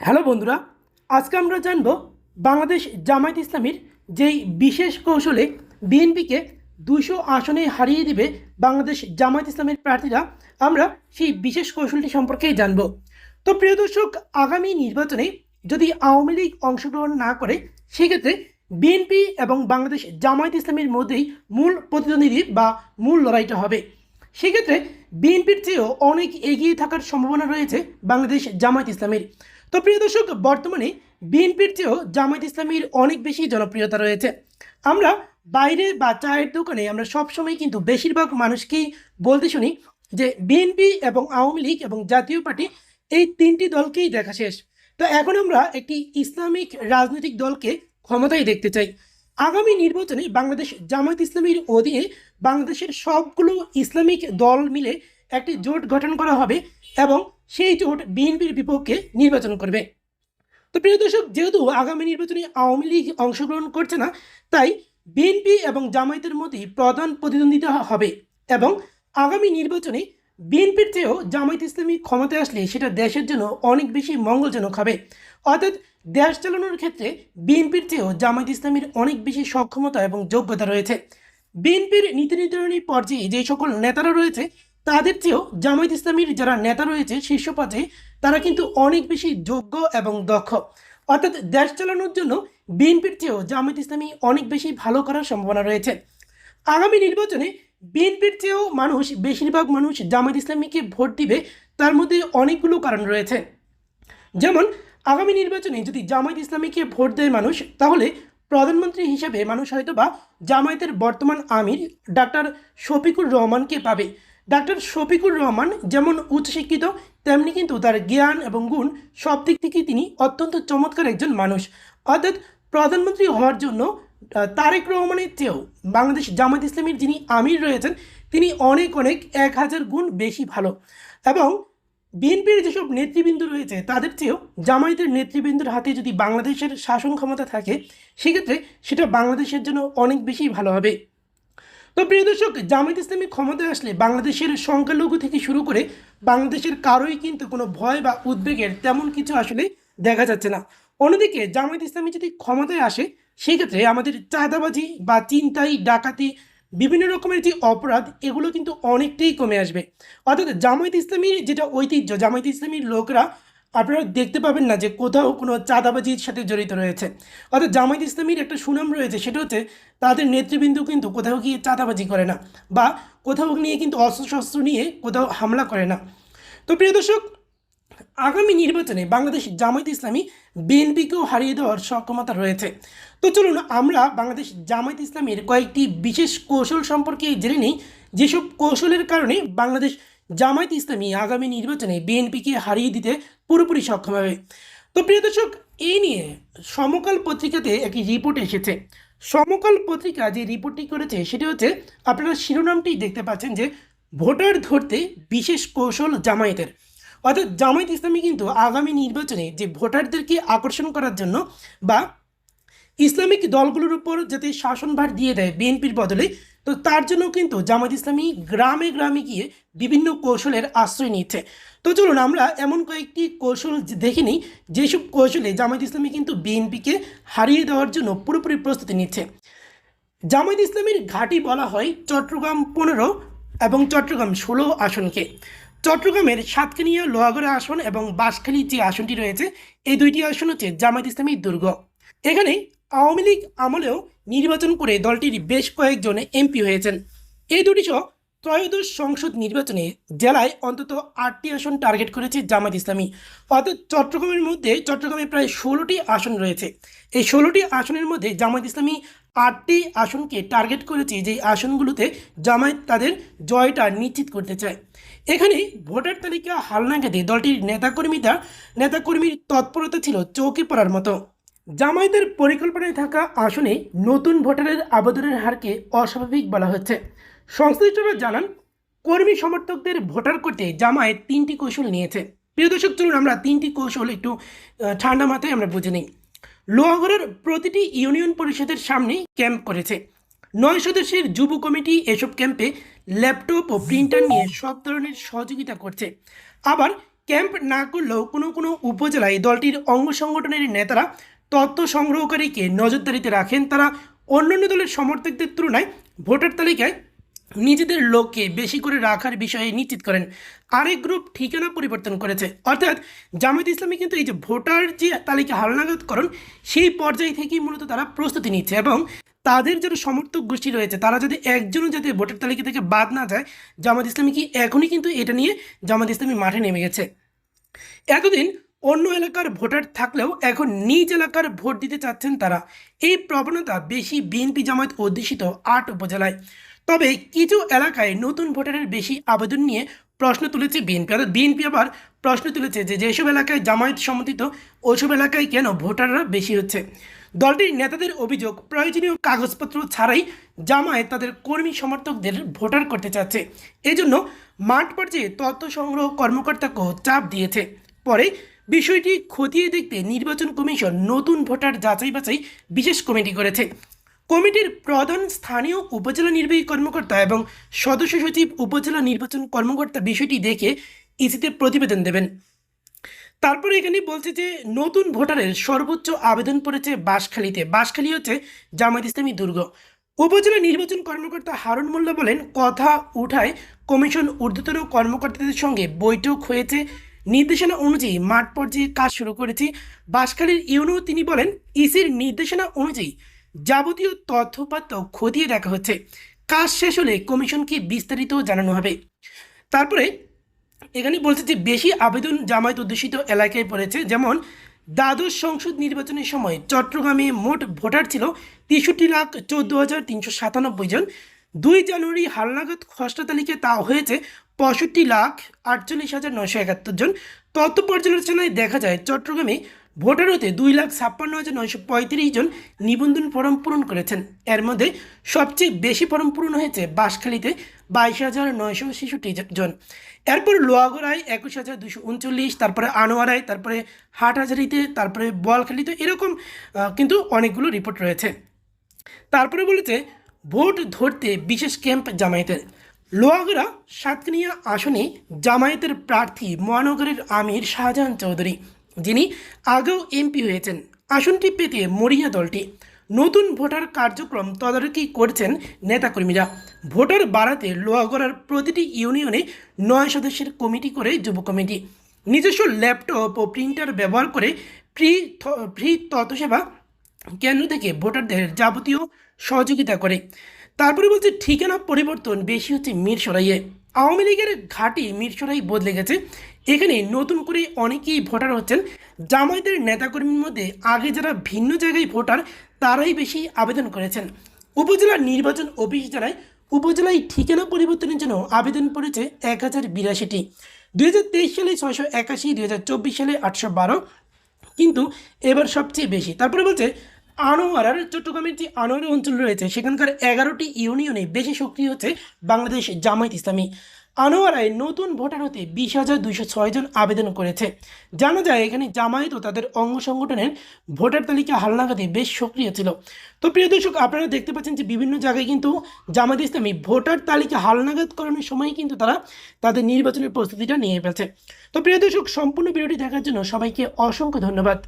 Hello বন্ধুরা, আজকে আমরা জানব বাংলাদেশ জামায়াত ইসলামীর যেই বিশেষ কৌশলে বিএনপিকে দুশো আসনে হারিয়ে দিবে বাংলাদেশ জামায়াত ইসলামের প্রার্থীরা, আমরা সেই বিশেষ কৌশলটি সম্পর্কেই জানব। তো প্রিয় দর্শক, আগামী নির্বাচনে যদি আওয়ামী লীগ অংশগ্রহণ না করে, সেক্ষেত্রে বিএনপি এবং বাংলাদেশ জামায়াত ইসলামের মধ্যেই মূল প্রতিদ্বন্দ্বী বা মূল লড়াইটা হবে। সেক্ষেত্রে বিএনপির চেয়েও অনেক এগিয়ে থাকার সম্ভাবনা রয়েছে বাংলাদেশ জামায়াত ইসলামের। তো প্রিয় দর্শক, বর্তমানে বিএনপির চেয়েও জামায়াত ইসলামীর অনেক বেশি জনপ্রিয়তা রয়েছে। আমরা বাইরে বা চায়ের দোকানে আমরা সবসময় কিন্তু বেশিরভাগ মানুষকেই বলতে শুনি যে বিএনপি এবং আওয়ামী লীগ এবং জাতীয় পার্টি এই তিনটি দলকেই দেখা শেষ। তো এখন আমরা একটি ইসলামিক রাজনৈতিক দলকে ক্ষমতায় দেখতে চাই। আগামী নির্বাচনে বাংলাদেশ জামায়াত ইসলামীর অধীনে বাংলাদেশের সবগুলো ইসলামিক দল মিলে একটি জোট গঠন করা হবে এবং সেই জোট বিএনপির বিপক্ষে নির্বাচন করবে। তো প্রিয় দর্শক, যেহেতু আগামী নির্বাচনে আওয়ামী লীগ অংশগ্রহণ করছে না, তাই বিএনপি এবং জামায়াতের মধ্যেই প্রধান প্রতিদ্বন্দ্বিতা হবে এবং আগামী নির্বাচনে বিএনপির চেয়েও জামায়াত ইসলামী ক্ষমতায় আসলে সেটা দেশের জন্য অনেক বেশি মঙ্গলজনক হবে। অর্থাৎ দেশ চালানোর ক্ষেত্রে বিএনপির চেয়েও জামায়াত ইসলামীর অনেক বেশি সক্ষমতা এবং যোগ্যতা রয়েছে। বিএনপির নীতি নির্ধারণী পর্যায়ে যে সকল নেতারা রয়েছে তাদের চেয়েও জামায়াত ইসলামীর যারা নেতা রয়েছে শীর্ষ পর্যায়ে তারা কিন্তু অনেক বেশি যোগ্য এবং দক্ষ। অর্থাৎ দেশ চালানোর জন্য বিএনপির চেয়েও জামায়াত ইসলামী অনেক বেশি ভালো করার সম্ভাবনা রয়েছে। আগামী নির্বাচনে বিএনপির চেয়েও মানুষ, বেশিরভাগ মানুষ জামায়াত ইসলামীকে ভোট দিবে, তার মধ্যে অনেকগুলো কারণ রয়েছে। যেমন, আগামী নির্বাচনে যদি জামায়াত ইসলামীকে ভোট দেয় মানুষ, তাহলে প্রধানমন্ত্রী হিসেবে মানুষ হয়তো বা জামায়াতের বর্তমান আমির ডাক্তার শফিকুর রহমানকে পাবে। ডাক্তার শফিকুর রহমান যেমন উচ্চশিক্ষিত, তেমনি কিন্তু তার জ্ঞান এবং গুণ সব দিক থেকেই তিনি অত্যন্ত চমৎকার একজন মানুষ। অর্থাৎ প্রধানমন্ত্রী হওয়ার জন্য তারেক রহমানের চেয়েও বাংলাদেশ জামায়াত ইসলামীর যিনি আমির রয়েছেন, তিনি অনেক অনেক এক হাজার গুণ বেশি ভালো। এবং বিএনপির যেসব নেতৃবৃন্দ রয়েছে, তাদের চেয়েও জামায়াতের নেতৃবৃন্দের হাতে যদি বাংলাদেশের শাসন ক্ষমতা থাকে, সেক্ষেত্রে সেটা বাংলাদেশের জন্য অনেক বেশি ভালো হবে। তো প্রিয় দর্শক, জামায়াত ইসলামী ক্ষমতায় আসলে বাংলাদেশের সংখ্যালঘু থেকে শুরু করে বাংলাদেশের কারোই কিন্তু কোনো ভয় বা উদ্বেগের তেমন কিছু আসলে দেখা যাচ্ছে না। অন্যদিকে জামায়াত ইসলামী যদি ক্ষমতায় আসে, সেক্ষেত্রে আমাদের চাঁদাবাজি বা চিন্তাই, ডাকাতি, বিভিন্ন রকমের যে অপরাধ, এগুলো কিন্তু অনেকটাই কমে আসবে। অর্থাৎ জামায়াত ইসলামীর যেটা ঐতিহ্য, জামায়াত ইসলামীর লোকরা আপনারা দেখতে পাবেন না যে কোথাও কোনো চাঁদাবাজির সাথে জড়িত রয়েছে। অর্থাৎ জামায়াত ইসলামীর একটা সুনাম রয়েছে, সেটা হচ্ছে তাদের নেতৃবৃন্দ কিন্তু কোথাও গিয়ে চাঁদাবাজি করে না বা কোথাও নিয়ে কিন্তু অস্ত্রশস্ত্র নিয়ে কোথাও হামলা করে না। তো প্রিয় দর্শক, আগামী নির্বাচনে বাংলাদেশ জামায়াত ইসলামী বিএনপিকেও হারিয়ে দেওয়ার সক্ষমতা রয়েছে। তো চলুন, আমরা বাংলাদেশ জামায়াত ইসলামের কয়েকটি বিশেষ কৌশল সম্পর্কে জেনে নিই। যেসব কৌশলের কারণে বাংলাদেশ জামায়াত ইসলামী আগামী নির্বাচনে বিএনপিকে হারিয়ে দিতে পুরোপুরি সক্ষম হবে। তো প্রিয় দর্শক, এই নিয়ে সমকাল পত্রিকাতে একটি রিপোর্ট এসেছে। সমকাল পত্রিকা যে রিপোর্টটি করেছে, সেটি হচ্ছে আপনারা শিরোনামটি দেখতে পাচ্ছেন যে ভোটার ধরতে বিশেষ কৌশল জামায়াতের। অর্থাৎ জামায়াত ইসলামী কিন্তু আগামী নির্বাচনে যে ভোটারদেরকে আকর্ষণ করার জন্য বা ইসলামিক দলগুলোর উপর যাতে শাসনভার দিয়ে দেয় বিএনপির বদলে, তো তার জন্য কিন্তু জামায়াত ইসলামী গ্রামে গ্রামে গিয়ে বিভিন্ন কৌশলের আশ্রয় নিচ্ছে তো চলুন আমরা এমন কয়েকটি কৌশল দেখে নিই, যেসব কৌশলে জামায়াত ইসলামী কিন্তু বিএনপিকে হারিয়ে দেওয়ার জন্য পুরোপুরি প্রস্তুতি নিচ্ছে। জামায়াত ইসলামীর ঘাঁটি বলা হয় চট্টগ্রাম পনেরো এবং চট্টগ্রাম ষোলো আসনকে। চট্টগ্রামের সাতকানিয়া লোহাগড়া আসন এবং বাঁশখালী যে আসনটি রয়েছে, এই দুইটি আসন হচ্ছে জামায়াত ইসলামীর দুর্গ। এখানে আওয়ামী লীগ আমলেও নির্বাচন করে দলটির বেশ কয়েকজনে এমপি হয়েছেন। এই দুটি সহ ত্রয়োদশ সংসদ নির্বাচনে জেলায় অন্তত আটটি আসন টার্গেট করেছে জামায়াত ইসলামী। অর্থাৎ চট্টগ্রামের মধ্যে চট্টগ্রামে প্রায় ষোলোটি আসন রয়েছে। এই ষোলোটি আসনের মধ্যে জামায়াত ইসলামী আটটি আসনকে টার্গেট করেছে যে আসনগুলোতে জামায়াত তাদের জয়টা নিশ্চিত করতে চায়। এখানে ভোটার তালিকা হালনাগাদে দলটির নেতাকর্মীরা নেতাকর্মীর তৎপরতা ছিল চৌকি পড়ার মতো। জামায়াতের পরিকল্পনায় থাকা আসনে নতুন ভোটারের আবেদনের হারকে অস্বাভাবিক বলা হচ্ছে। সংশ্লিষ্টরা জানান, কর্মী সমর্থকদের ভোটার করতে জামায়াত তিনটি কৌশল নিয়েছে। প্রিয় দর্শক, চলুন আমরা তিনটি কৌশল একটু ঠান্ডা মাথায় আমরা বুঝে নিই। লোহাগড়ের প্রতিটি ইউনিয়ন পরিষদের সামনে ক্যাম্প করেছে। নয় সদস্যের যুব কমিটি এসব ক্যাম্পে ল্যাপটপ ও প্রিন্টার নিয়ে সব ধরনের সহযোগিতা করছে। আবার ক্যাম্প না করলেও কোনো কোনো উপজেলায় দলটির অঙ্গ সংগঠনের নেতারা তথ্য সংগ্রহকারীকে নজরদারিতে রাখেন। তারা অন্যান্য দলের সমর্থকদের তুলনায় ভোটার তালিকায় নিজেদের লোককে বেশি করে রাখার বিষয়ে নিশ্চিত করেন। আরেক গ্রুপ ঠিকানা পরিবর্তন করেছে। অর্থাৎ জামায়াত ইসলামী কিন্তু এই যে ভোটার যে তালিকা হালনাগাদকরণ সেই পর্যায় থেকেই মূলত তারা প্রস্তুতি নিচ্ছে এবং তাদের যারা সমর্থক গোষ্ঠী রয়েছে, তারা যদি একজনও যাতে ভোটার তালিকা থেকে বাদ না যায় জামাত ইসলামী কি এখনই কিন্তু এটা নিয়ে জামাত ইসলামী মাঠে নেমে গেছে। এতদিন অন্য এলাকার ভোটার থাকলেও এখন নিজ এলাকার ভোট দিতে চাচ্ছেন তারা। এই প্রবণতা বেশি বিএনপি জামায়াত অধ্যুষিত আট উপজেলায়। তবে কিছু এলাকায় নতুন ভোটারের বেশি আবেদন নিয়ে প্রশ্ন তুলেছে বিএনপি। অর্থাৎ বিএনপি আবার প্রশ্ন তুলেছে যে যেসব এলাকায় জামায়াত সমর্থিত ওইসব এলাকায় কেন ভোটাররা বেশি হচ্ছে? দলটির নেতাদের অভিযোগ, প্রয়োজনীয় কাগজপত্র ছাড়াই জামায়াত তাদের কর্মী সমর্থকদের ভোটার করতে চাচ্ছে। এজন্য মাঠ পর্যায়ে তথ্য সংগ্রহ কর্মকর্তাকেও চাপ দিয়েছে। পরে বিষয়টি খতিয়ে দেখতে নির্বাচন কমিশন নতুন ভোটার যাচাই বাছাই বিশেষ কমিটি করেছে। কমিটির প্রধান স্থানীয় উপজেলা নির্বাহী কর্মকর্তা এবং সদস্য সচিব উপজেলা নির্বাচন কর্মকর্তা বিষয়টি দেখে ইসিতে প্রতিবেদন দেবেন। তারপরে এখানে বলছে যে, নতুন ভোটারের সর্বোচ্চ আবেদন পড়েছে বাঁশখালীতে। বাঁশখালী হচ্ছে জামায়াত ইসলামী দুর্গ। উপজেলা নির্বাচন কর্মকর্তা হারুন মোল্লা বলেন, কথা উঠায় কমিশন ঊর্ধ্বতন কর্মকর্তাদের সঙ্গে বৈঠক হয়েছে নির্দেশনা অনুযায়ী মাঠ পর্যায়ে কাজ শুরু করেছি। বাঁশখালীর ইউনো তিনি বলেন, ইসির নির্দেশনা অনুযায়ী যাবতীয় তথ্যপাত্র খতিয়ে দেখা হচ্ছে। কাজ শেষ হলে কমিশনকে বিস্তারিত জানানো হবে। তারপরে এখানে বলছে যে, বেশি আবেদন জামায়াত অধ্যুষিত এলাকায় পড়েছে। যেমন, দ্বাদশ সংসদ নির্বাচনের সময় চট্টগ্রামে মোট ভোটার ছিল তেষট্টি লাখ চোদ্দ হাজার তিনশো সাতানব্বই জন। দুই জানুয়ারি হালনাগাদ খসড়া তালিকায় তা হয়েছে পঁয়ষট্টি লাখ আটচল্লিশ হাজার নয়শো একাত্তর জন। তথ্য পর্যালোচনায় দেখা যায়, চট্টগ্রামে ভোটার হতে দুই লাখ ছাপ্পান্ন হাজার নয়শো পঁয়ত্রিশ জন নিবন্ধন ফর্ম পূরণ করেছেন। এর মধ্যে সবচেয়ে বেশি ফর্ম পূরণ হয়েছে বাঁশখালীতে, বাইশ হাজার নয়শো ছেষট্টি জন। এরপর লোয়াগড়ায় একুশ হাজার দুশো উনচল্লিশ, তারপরে আনোয়ারায়, তারপরে হাটহাজারিতে, তারপরে বোয়ালখালীতে এরকম কিন্তু অনেকগুলো রিপোর্ট রয়েছে। তারপরে বলেছে, ভোট ধরতে বিশেষ ক্যাম্প জামায়াতের। লোহাগড়া সাতকানিয়া আসনে জামায়াতের প্রার্থী মহানগরের আমির শাহজাহান চৌধুরী, যিনি আগেও এমপি হয়েছেন। আসনটি পেতে মরিয়া দলটি। নতুন ভোটার কার্যক্রম তদারকি করছেন নেতাকর্মীরা। ভোটার বাড়াতে লোহাগড়ার প্রতিটি ইউনিয়নে নয় সদস্যের কমিটি করে যুব কমিটি। নিজস্ব ল্যাপটপ ও প্রিন্টার ব্যবহার করে ফ্রি ফ্রি তথ্যসেবা কেন্দ্র থেকে ভোটারদের যাবতীয় সহযোগিতা করে। তারপরে বলছে, ঠিকানা পরিবর্তন, বেশি হচ্ছে মিরসরাইয়ে। আওয়ামী লীগের ঘাঁটি মিরসরাই বদলে গেছে। এখানে নতুন করে অনেকেই ভোটার হচ্ছেন। জামায়াতের নেতাকর্মীর মধ্যে আগে যারা ভিন্ন জায়গায় ভোটার, তারাই বেশি আবেদন করেছেন। উপজেলা নির্বাচন অফিস জানায়, উপজেলায় ঠিকানা পরিবর্তনের জন্য আবেদন পড়েছে এক হাজার বিরাশিটি। দুই হাজার তেইশ সালে ছয়শো একাশি, দুই সালে আটশো বারো। কিন্তু এবার সবচেয়ে বেশি। তারপরে বলছে আনোয়ারার চট্টগ্রামের যে আনোয়ারা অঞ্চল রয়েছে, সেখানকার এগারোটি ইউনিয়নে বেশি সক্রিয় হচ্ছে বাংলাদেশ জামায়াত ইসলামী। আনোয়ারায় নতুন ভোটার হতে বিশ হাজার দুইশো জন আবেদন করেছে। জানা যায়, এখানে জামায়াত ও তাদের অঙ্গ সংগঠনের ভোটার তালিকা হালনাগাদে বেশ সক্রিয় ছিল। তো প্রিয় দর্শক, আপনারা দেখতে পাচ্ছেন যে বিভিন্ন জায়গায় কিন্তু জামায়াত ইসলামী ভোটার তালিকা হালনাগাদ করানোর সময় কিন্তু তারা তাদের নির্বাচনের প্রস্তুতিটা নিয়ে ফেলছে। তো প্রিয় দর্শক, সম্পূর্ণ ভিডিওটি দেখার জন্য সবাইকে অসংখ্য ধন্যবাদ।